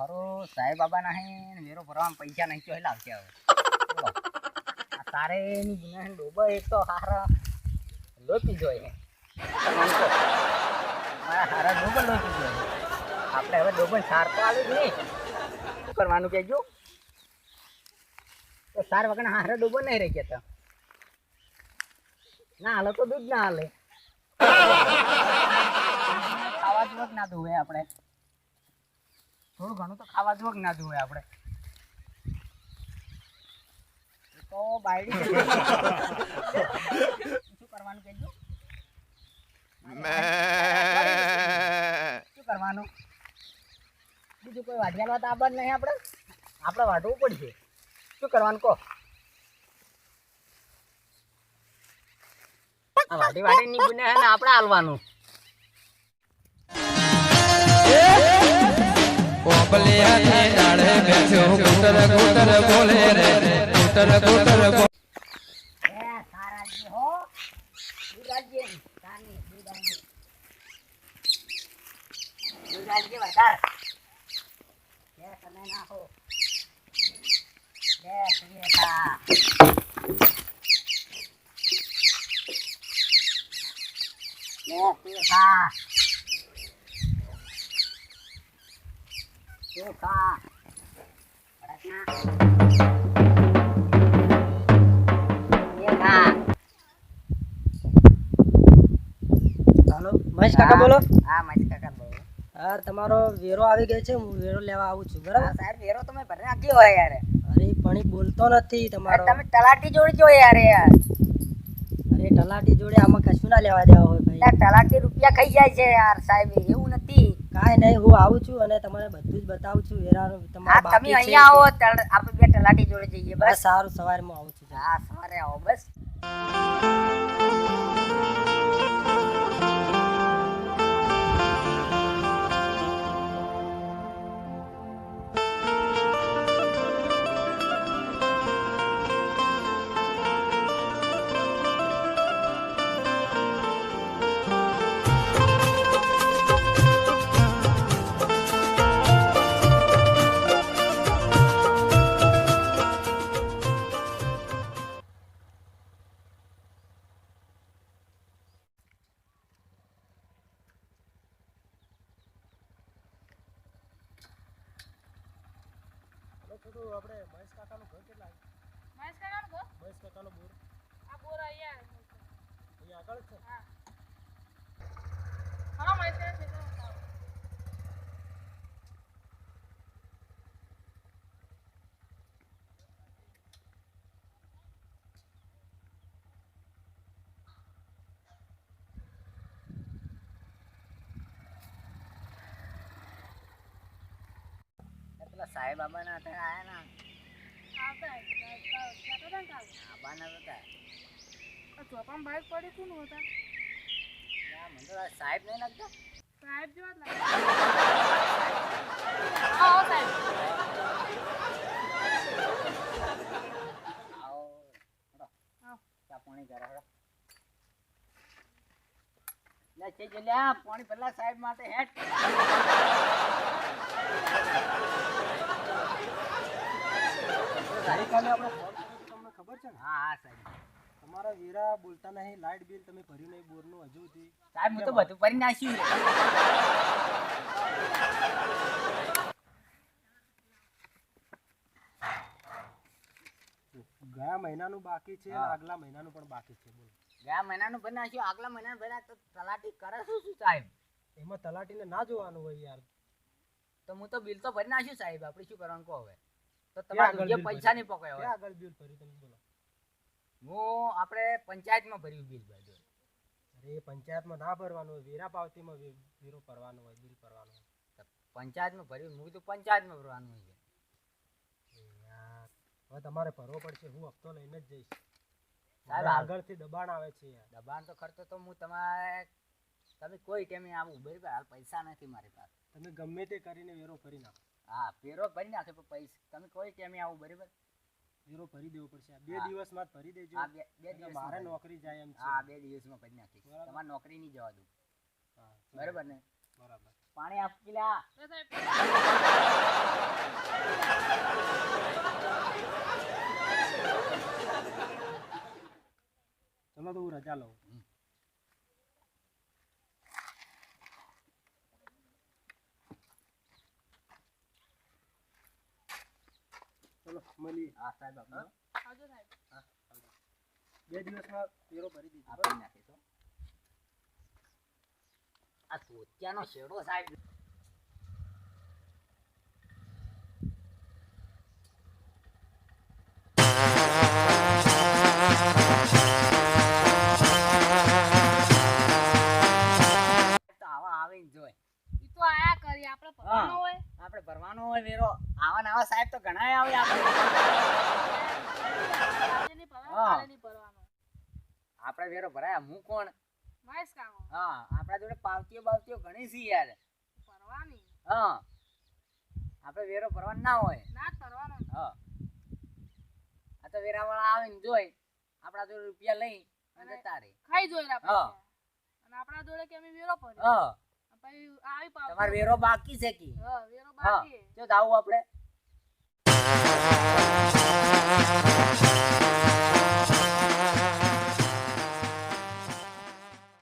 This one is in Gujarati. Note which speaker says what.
Speaker 1: હારો સાહેબ બાબા ના વેરો ભરવામાં પૈસા નહીં તો લાવશે હવે. તારે ની ગુના ડોબો એક તો હારા લોપી જોઈએ. મારા હારા ડોબો લોપી જોઈએ. આપણે હવે ડોબો સાર તો આલું જ નહીં. શું કરવાનું કહેજો? તો સાર વગર હારા ડોબો નહીં રહી જતા ના હાલે તો દૂધ ના હાલે. ખાવા જ ના ધોવે આપણે. થોડું ઘણું તો ખાવા જેવું જ ના જોવે આપણે. તો બાયડી શું કરવાનું કહેજો? શું કરવાનું? બીજું કોઈ વાઢિયાનો વાત આબર નહીં આપણે? આપણે વાઢવું પડશે. શું કરવાનું કહો? વાડી વાઢી વાઢી ની ગુને આપણે હાલવાનું.
Speaker 2: કોપલિયાની ડાળે બેઠો કૂતર કૂતર બોલે રે કૂતર કૂતર બોલે
Speaker 1: એ સારાજી સુરેખા
Speaker 3: હાલો. મહેશ કાકા બોલો.
Speaker 1: હા મસ્ત કાકા બોલો.
Speaker 3: હા તમારો વેરો આવી ગયો છે હું વેરો લેવા આવું છું બરાબર?
Speaker 1: સાહેબ વેરો તમે ભરી નાખ્યો હોય યાર.
Speaker 3: અરે પણ બોલતો નથી તમારો.
Speaker 1: તમે તલાટી જોડે જો યાર યાર.
Speaker 3: અરે તલાટી જોડે આમાં કશું ના લેવા દેવા હોય ભાઈ.
Speaker 1: તલાટી રૂપિયા ખાઈ જાય છે યાર સાહેબ એવું
Speaker 3: કાંઈ નહીં હું આવું છું અને તમારે બધું જ બતાવું છું વેરાનું તમારે
Speaker 1: તમે અહીંયા આવો આપણે બે તલાટી જોડે જઈએ
Speaker 3: બસ
Speaker 1: બસ.
Speaker 3: સારું સવારમાં આવું છું
Speaker 1: હા સવારે આવો બસ. પેલા સાહેબ બાબા ના હતા આયા ના. આબાના હતા.
Speaker 4: ચોપામાં બાઈક પડી કોણ હતા.
Speaker 1: મને તો સાહેબ નહીં લાગતા.
Speaker 4: સાહેબ જેવા જ લાગે. સાહેબ
Speaker 1: પાણી કરે. લે છે જે પાણી પેલા સાહેબ માટે હેઠ.
Speaker 3: ગઈકાલે આપણે ફોન કર્યો તમને ખબર છે ને?
Speaker 1: હા હા સાહેબ.
Speaker 3: તમારા વેરા બોલતા નહીં લાઇટ બિલ તમે ભર્યું નહીં બોરનું હજુ સુધી.
Speaker 1: સાહેબ હું તો બધું કરી નાખ્યું
Speaker 3: ગયા મહિનાનું બાકી છે. આગલા મહિનાનું પણ બાકી છે બોલો.
Speaker 1: ગયા મહિનાનું ભરી નાખ્યું આગલા મહિનાનું ભરી તો તલાટી કરે શું શું સાહેબ?
Speaker 3: એમાં તલાટીને ના જોવાનું હોય યાર.
Speaker 1: તો હું તો બિલ તો ભરી નાખ્યું સાહેબ. આપણે શું કરવાનું કહો હવે? તો તમારે
Speaker 3: આગળ
Speaker 1: પૈસા? નહીં પકડ્યા હોય.
Speaker 3: આગળ બિલ ભર્યું તમે બોલો.
Speaker 1: હું આપણે પંચાયતમાં ભર્યું બિલ ભાઈ
Speaker 3: અરે પંચાયતમાં ના ભરવાનું હોય વેરા પાવતીમાં વેરો ભરવાનો હોય બિલ ભરવાનું હોય.
Speaker 1: પંચાયતમાં ભર્યું હું કીધું પંચાયતમાં ભરવાનું હોય.
Speaker 3: હવે તમારે ભરવો પડશે હું હપ્તો લઈને જ જઈશ.
Speaker 1: સાહેબ,
Speaker 3: આગળથી દબાણ આવે છે
Speaker 1: દબાણ તો ખર્ચો તો હું તમારે તમે કોઈ ટાઈમે આવું બરાબર? હાલ પૈસા નથી મારી પાસે.
Speaker 3: તમે ગમે તે કરીને વેરો ભરી નાખો.
Speaker 1: હા પેરો ભરી નાખે પણ પૈસા તમે કોઈ કેમ આવું બરાબર?
Speaker 3: પેરો ભરી દેવો પડશે. બે દિવસમાં જ ભરી દેજો.
Speaker 1: બે દિવસ
Speaker 3: મારે નોકરી જાય એમ છે.
Speaker 1: હા બે દિવસમાં ભરી
Speaker 3: નાખી
Speaker 1: તમારે નોકરી નહીં જવા દઉં. બરાબર ને?
Speaker 3: બરાબર.
Speaker 1: પાણી આપ કિલા
Speaker 4: ચલો તો
Speaker 3: હું રજા લઉં. ચલો મળી
Speaker 1: હા સાહેબ આપણે
Speaker 4: આવજો સાહેબ.
Speaker 3: બે દિવસમાં પેરો ભરી દીધો.
Speaker 1: આપી નાખીશું આ સોચ્યાનો શેડો સાહેબ. આવા સાહેબ તો ઘણા આવે આપણે હા. આપણે વેરો ભરાયા. હું કોણ?
Speaker 4: મહેશ કાકો.
Speaker 1: હા આપણા જોડે પાવતીઓ બાવતીઓ ઘણી છે યાર.
Speaker 4: ભરવાની?
Speaker 1: હા. આપણે વેરો ભરવાનો ના હોય.
Speaker 4: ના ભરવાનો ને.
Speaker 1: હા. આ તો વેરાવાળા આવે ને જોઈ આપણા જોડે રૂપિયા લઈ અને જતા રહે.
Speaker 4: ખાઈ જોઈ
Speaker 1: હા.
Speaker 4: અને આપણા જોડે કે અમે વેરો ભર્યો.
Speaker 1: હા.
Speaker 4: પછી આવી પાવ
Speaker 1: તમારે વેરો બાકી છે કે?
Speaker 4: હા વેરો
Speaker 1: હા.
Speaker 4: બાકી
Speaker 1: જો જાવું આપણે. Música